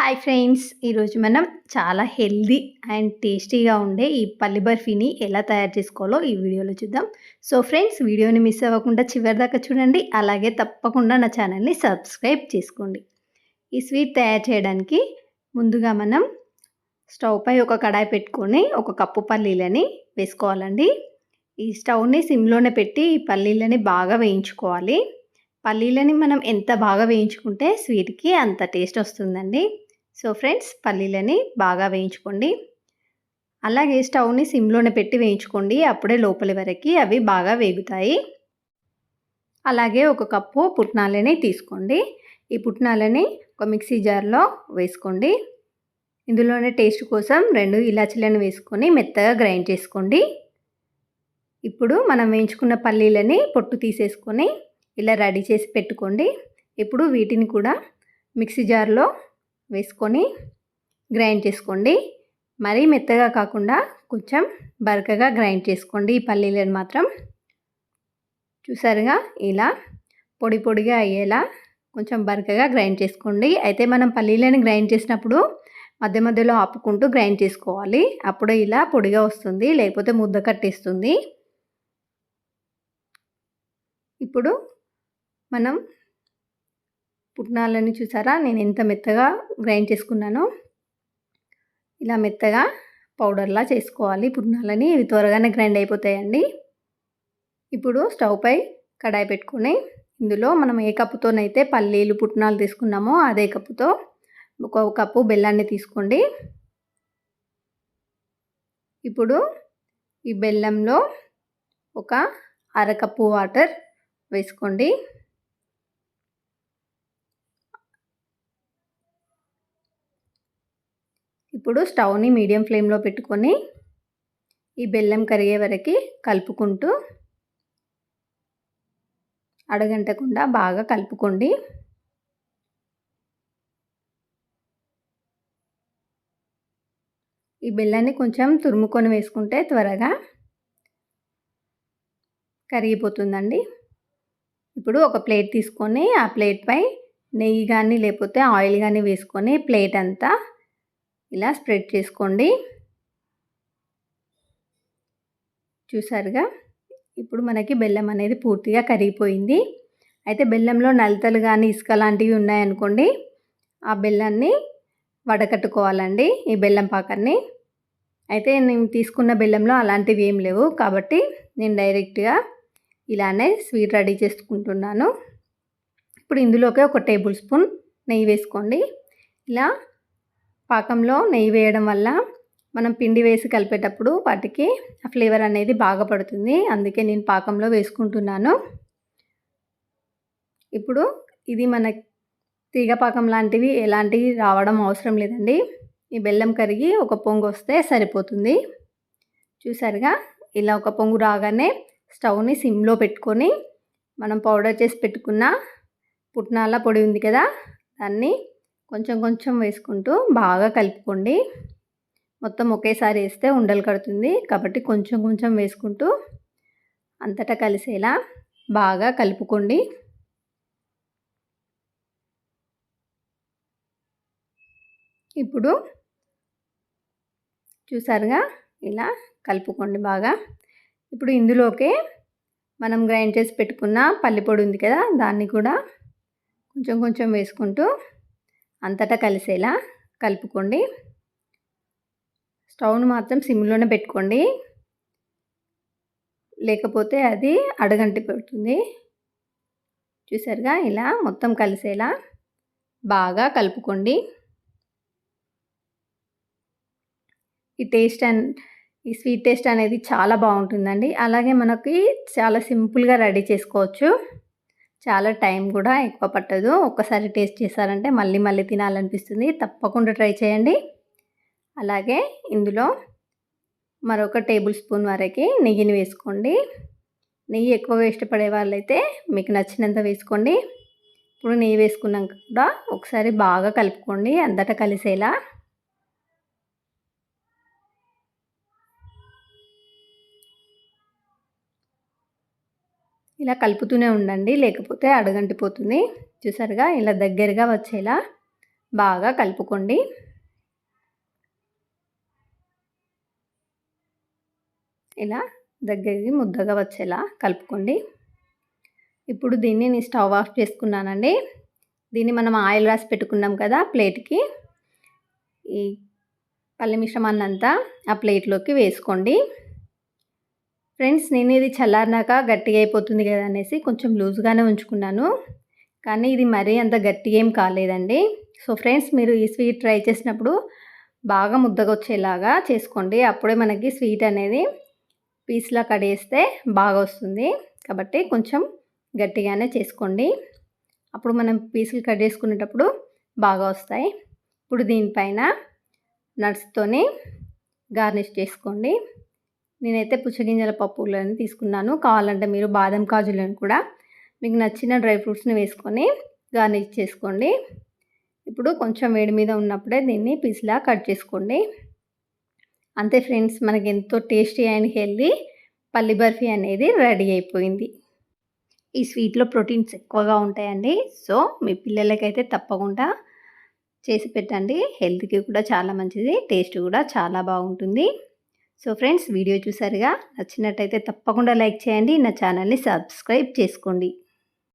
Hi friends ఈరోజు మనం చాలా హెల్దీ అండ్ టేస్టీగా ఉండే ఈ పల్లి బర్ఫీని ఎలా తయారు చేసుకోవాలో ఈ వీడియోలో చూద్దాం. సో ఫ్రెండ్స్ వీడియోని మిస్ అవ్వకుండా చివరి దాకా చూడండి అలాగే తప్పకుండా నా ఛానల్ని సబ్స్క్రైబ్ చేసుకోండి. ఈ స్వీట్ తయారు చేయడానికి ముందుగా మనం స్టవ్ పై ఒక కడాయి పెట్టుకొని ఒక కప్పు పల్లీలని వేసుకోవాలండి. ఈ స్టవ్ని సిమ్లోనే పెట్టి ఈ పల్లీలని బాగా వేయించుకోవాలి. పల్లీలని మనం ఎంత బాగా వేయించుకుంటే స్వీట్కి అంత టేస్ట్ వస్తుందండి. సో ఫ్రెండ్స్ పల్లీలని బాగా వేయించుకోండి. అలాగే స్టవ్ని సిమ్లోనే పెట్టి వేయించుకోండి. అప్పుడే లోపలి వరకు అవి బాగా వేగుతాయి. అలాగే ఒక కప్పు పుట్నాలని తీసుకోండి. ఈ పుట్నాలని ఒక మిక్సీ జార్లో వేసుకోండి. ఇందులోనే టేస్ట్ కోసం రెండు ఇలాచీలను వేసుకొని మెత్తగా గ్రైండ్ చేసుకోండి. ఇప్పుడు మనం వేయించుకున్న పల్లీలని పొట్టు తీసేసుకొని ఇలా రెడీ చేసి పెట్టుకోండి. ఇప్పుడు వీటిని కూడా మిక్సీ జార్లో వేసుకొని గ్రైండ్ చేసుకోండి. మరీ మెత్తగా కాకుండా కొంచెం బరకగా గ్రైండ్ చేసుకోండి. ఈ పల్లీలను మాత్రం చూసారుగా? ఇలా పొడి పొడిగా అయ్యేలా కొంచెం బరకగా గ్రైండ్ చేసుకోండి. అయితే మనం పల్లీలను గ్రైండ్ చేసినప్పుడు మధ్య మధ్యలో ఆపుకుంటూ గ్రైండ్ చేసుకోవాలి. అప్పుడు ఇలా పొడిగా వస్తుంది లేకపోతే ముద్ద కట్టేస్తుంది. ఇప్పుడు మనం పుట్నాలని చూసారా? నేను ఎంత మెత్తగా గ్రైండ్ చేసుకున్నానో ఇలా మెత్తగా పౌడర్లా చేసుకోవాలి పుట్నాలని ఇవి త్వరగానే గ్రైండ్ అయిపోతాయండి. ఇప్పుడు స్టవ్ పై కడాయి పెట్టుకుని ఇందులో మనం ఏ కప్పుతోనైతే పల్లీలు పుట్నాలు తీసుకున్నామో అదే కప్పుతో ఒక కప్పు బెల్లాన్ని తీసుకోండి. ఇప్పుడు ఈ బెల్లంలో ఒక అరకప్పు వాటర్ వేసుకోండి. ఇప్పుడు స్టవ్ని మీడియం ఫ్లేమ్లో పెట్టుకొని ఈ బెల్లం కరిగే వరకు కలుపుకుంటూ అడగంటకుండా బాగా కలుపుకోండి. ఈ బెల్లాన్ని కొంచెం తురుముకొని వేసుకుంటే త్వరగా కరిగిపోతుందండి. ఇప్పుడు ఒక ప్లేట్ తీసుకొని ఆ ప్లేట్పై నెయ్యి కానీ లేకపోతే ఆయిల్ కానీ వేసుకొని ప్లేట్ అంతా ఇలా స్ప్రెడ్ చేసుకోండి. చూసారుగా? ఇప్పుడు మనకి బెల్లం అనేది పూర్తిగా కరిగిపోయింది. అయితే బెల్లంలో నలతలు కానీ ఇసుక లాంటివి ఉన్నాయనుకోండి ఆ బెల్లాన్ని వడకట్టుకోవాలండి ఈ బెల్లం పాకాన్ని. అయితే నేను తీసుకున్న బెల్లంలో అలాంటివి ఏం లేవు. కాబట్టి నేను డైరెక్ట్గా ఇలానే స్వీట్ రెడీ చేసుకుంటున్నాను. ఇప్పుడు ఇందులోకి ఒక టేబుల్ స్పూన్ నెయ్యి వేసుకోండి. ఇలా పాకంలో నెయ్యి వేయడం వల్ల మనం పిండి వేసి కలిపేటప్పుడు వాటికి ఆ ఫ్లేవర్ అనేది బాగా పడుతుంది. అందుకే నేను పాకంలో వేసుకుంటున్నాను. ఇప్పుడు ఇది మన తీగ పాకం లాంటివి ఎలాంటివి రావడం అవసరం లేదండి. ఈ బెల్లం కరిగి ఒక పొంగు వస్తే సరిపోతుంది. చూసారుగా? ఇలా ఒక పొంగు రాగానే స్టవ్ని సిమ్లో పెట్టుకొని మనం పౌడర్ చేసి పెట్టుకున్న పుట్నాల పొడి ఉంది కదా? దాన్ని కొంచెం కొంచెం వేసుకుంటూ బాగా కలుపుకోండి. మొత్తం ఒకేసారి వేస్తే ఉండలు కడుతుంది. కాబట్టి కొంచెం కొంచెం వేసుకుంటూ అంతటా కలిసేలా బాగా కలుపుకోండి. ఇప్పుడు చూసారుగా ఇలా కలుపుకోండి బాగా. ఇప్పుడు ఇందులోకే మనం గ్రైండ్ చేసి పెట్టుకున్న పల్లిపొడి ఉంది కదా దాన్ని కూడా కొంచెం కొంచెం వేసుకుంటూ అంతటా కలిసేలా కలుపుకోండి. స్టవ్ను మాత్రం సిమ్లోనే పెట్టుకోండి. లేకపోతే అది అడగంటి పెడుతుంది. చూసారుగా? ఇలా మొత్తం కలిసేలా బాగా కలుపుకోండి. ఈ టేస్ట్ అండ్ ఈ స్వీట్ టేస్ట్ అనేది చాలా బాగుంటుందండి. అలాగే మనకి చాలా సింపుల్గా రెడీ చేసుకోవచ్చు. చాలా టైం కూడా ఎక్కువ పట్టదు. ఒక్కసారి టేస్ట్ చేశారంటే మళ్ళీ మళ్ళీ తినాలనిపిస్తుంది. తప్పకుండా ట్రై చేయండి. అలాగే ఇందులో మరొక టేబుల్ స్పూన్ వరకు నెయ్యిని వేసుకోండి. నెయ్యి ఎక్కువగా ఇష్టపడే వాళ్ళైతే మీకు నచ్చినంత వేసుకోండి. ఇప్పుడు నెయ్యి వేసుకున్నాక కూడా ఒకసారి బాగా కలుపుకోండి. అంతటా కలిసేలా ఇలా కలుపుతూనే ఉండండి. లేకపోతే అడగంటిపోతుంది. చూసారుగా? ఇలా దగ్గరగా వచ్చేలా బాగా కలుపుకోండి. ఇలా దగ్గరికి ముద్దగా వచ్చేలా కలుపుకోండి. ఇప్పుడు దీన్ని నేను స్టవ్ ఆఫ్ చేసుకున్నానండి. దీన్ని మనం ఆయిల్ రాసి పెట్టుకున్నాం కదా ప్లేట్కి. ఈ పల్లి మిశ్రమాన్నంతా ఆ ప్లేట్లోకి వేసుకోండి. ఫ్రెండ్స్ నేను ఇది చల్లారినాక గట్టిగా అయిపోతుంది కదా అనేసి కొంచెం లూజ్గానే ఉంచుకున్నాను. కానీ ఇది మరీ అంత గట్టిగా ఏం కాలేదండి. సో ఫ్రెండ్స్ మీరు ఈ స్వీట్ ట్రై చేసినప్పుడు బాగా ముద్దగా వచ్చేలాగా చేసుకోండి. అప్పుడే మనకి స్వీట్ అనేది పీస్లా కడిగేస్తే బాగా వస్తుంది. కాబట్టి కొంచెం గట్టిగానే చేసుకోండి. అప్పుడు మనం పీసులు కట్ చేసుకునేటప్పుడు బాగా వస్తాయి. ఇప్పుడు దీనిపైన నట్స్తోని గార్నిష్ చేసుకోండి. నేనైతే పుచ్చగింజల పప్పులను తీసుకున్నాను. కావాలంటే మీరు బాదం కాజులను కూడా మీకు నచ్చిన డ్రై ఫ్రూట్స్ని వేసుకొని గార్నిష్ చేసుకోండి. ఇప్పుడు కొంచెం వేడి మీద ఉన్నప్పుడే దీన్ని పీస్లా కట్ చేసుకోండి. అంతే ఫ్రెండ్స్ మనకి ఎంతో టేస్టీ అండ్ హెల్దీ పల్లి బర్ఫీ అనేది రెడీ అయిపోయింది. ఈ స్వీట్లో ప్రోటీన్స్ ఎక్కువగా ఉంటాయండి. సో మీ పిల్లలకైతే తప్పకుండా చేసి పెట్టండి. హెల్త్కి కూడా చాలా మంచిది టేస్ట్ కూడా చాలా బాగుంటుంది. సో ఫ్రెండ్స్ వీడియో చూసారుగా? నచ్చినట్టయితే తప్పకుండా లైక్ చేయండి. నా ఛానల్ని సబ్స్క్రైబ్ చేసుకోండి.